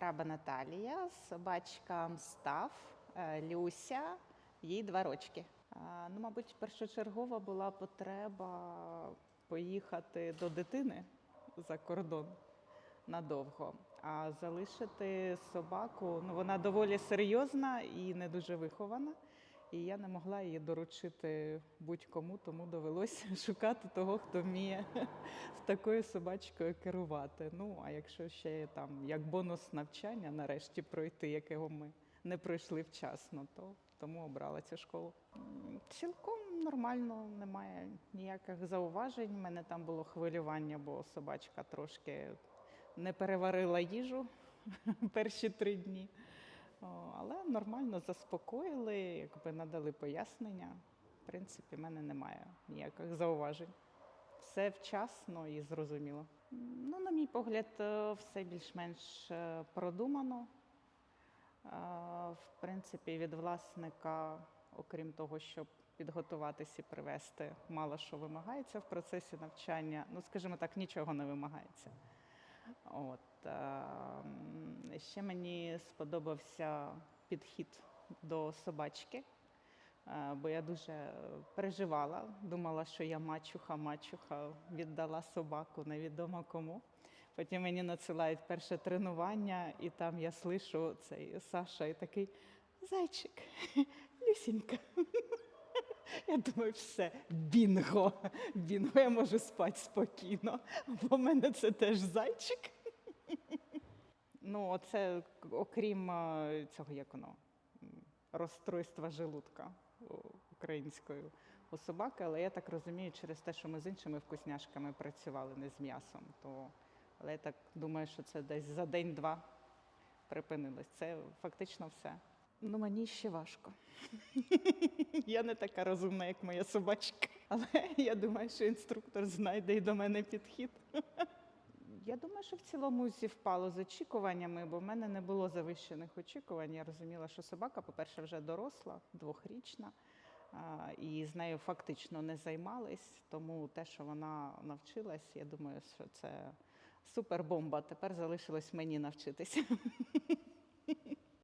Тараба Наталія, собачка Мстав, е, Люся, їй два рочки. Ну, мабуть, першочергова була потреба поїхати до дитини за кордон надовго. А залишити собаку, ну вона доволі серйозна і не дуже вихована. І я не могла її доручити будь-кому, тому довелося шукати того, хто вміє з такою собачкою керувати. Ну а якщо ще там як бонус навчання нарешті пройти, якого ми не пройшли вчасно, то тому обрала цю школу. Цілком нормально, немає ніяких зауважень. У мене там було хвилювання, бо собачка трошки не переварила їжу перші три дні. Але нормально заспокоїли, якби надали пояснення. В принципі, в мене немає ніяких зауважень. Все вчасно і зрозуміло. Ну, на мій погляд, е, все більш-менш е, продумано. Е, В принципі, від власника, окрім того, щоб підготуватись і привести, мало що вимагається в процесі навчання. Ну, скажімо так, нічого не вимагається. От, е, ще мені сподобався підхід до собачки, е, бо я дуже переживала, думала, що я мачуха, мачуха, віддала собаку невідомо кому. Потім мені надсилають перше тренування, і там я слышу цей Саша і такий зайчик, Люсінька. Думаю, все, бінго, бінго, я можу спати спокійно, бо в мене це теж зайчик. Ну, оце окрім е, цього, як воно, розстройства желудка українською у собаки, але я так розумію, через те, що ми з іншими вкусняшками працювали, не з м'ясом, то але я так думаю, що це десь за день-два припинилось. Це фактично все. Ну, мені ще важко. Я не така розумна, як моя собачка. Але я думаю, що інструктор знайде і до мене підхід. Я думаю, що в цілому зівпало з очікуваннями, бо в мене не було завищених очікувань. Я розуміла, що собака, по-перше, вже доросла, двохрічна, і з нею фактично не займались. Тому те, що вона навчилась, я думаю, що це супербомба. Тепер залишилось мені навчитися.